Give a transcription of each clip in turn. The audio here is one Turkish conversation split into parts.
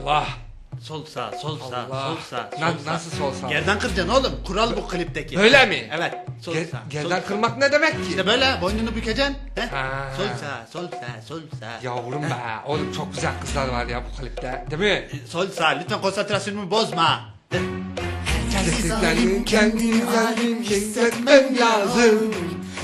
Allah. Sol sağ, sol sağ, Allah. sol sağ. Na- sol sağ. nasıl sol sağ? Gerdan kıracaksın oğlum. Kural bu klipteki. Öyle mi? Evet. Sol Ge- sağ. sol gerdan sağ. kırmak ne demek ki? İşte böyle boynunu bükeceksin. He? Ha. Sol sağ, sol sağ, sol sağ. Yavrum be. Oğlum çok güzel kızlar var ya bu klipte. Değil mi? Sol sağ. Lütfen konsantrasyonumu bozma. Gerçekten kendi halim hissetmem lazım.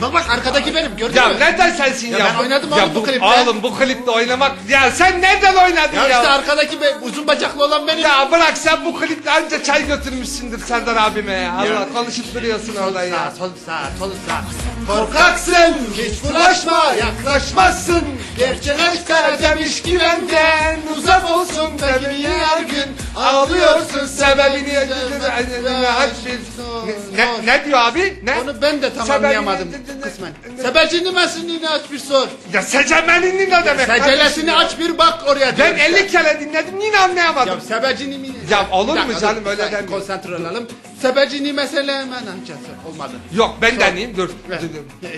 Bak bak arkadaki benim gördün Ya mü? neden sensin ya? Ya ben oynadım oğlum bu klipte. Oğlum bu klipte oynamak. Ya sen nereden oynadın Ya, ya? işte arkadaki be, uzun bacaklı olan benim. Ya bırak sen bu klipte anca çay götürmüşsündür Serdar abime ya. Allah konuşup duruyorsun orada ya. sol sağ, sol sağ. Korkaksın, hiç bulaşma, yaklaşmazsın. Gerçekler Kara demiş ki benden uzak olsun bebeği her gün ağlıyorsun sebebini aç bir ne, ne diyor abi ne Onu ben de tam anlayamadım kısmen. Sebecini mesinliğini aç bir sor. ya secemenini ne demek Secelesini aç bir bak oraya. ben diyor. 50 kere dinledim yine anlayamadım Ya sebecini mi? Ya olur mu canım, öyle demiyor. Konsantre olalım. Sebecini mesela hemen açacağız. Olmadı. yok ben deneyeyim dur. Dur, dur.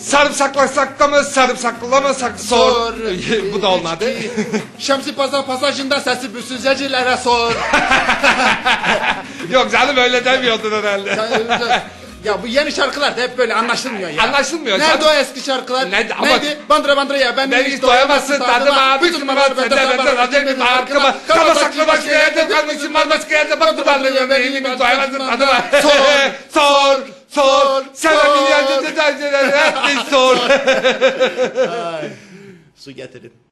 Sarımsaklasak da mı sarımsaklamasak sor bu da olmadı. Şemsi Pazar pasajında sesi büsüzecilere sor. yok canım öyle demiyordun herhalde ya bu yeni şarkılar da hep böyle anlaşılmıyor ya. Anlaşılmıyor Nerede canım. o eski şarkılar? Nerede? Ama- Neydi? Bandıra bandıra ya ben Ben hiç doyamazsın tadıma Bütün numaralar bende benden acemi arkama Kaba saklı başka yerde kalmışsın var başka yerde Bak duvarlı ben elimi doyamazsın tadıma Sor, Sor Sor Sevemini yerde de sor. Su getirin.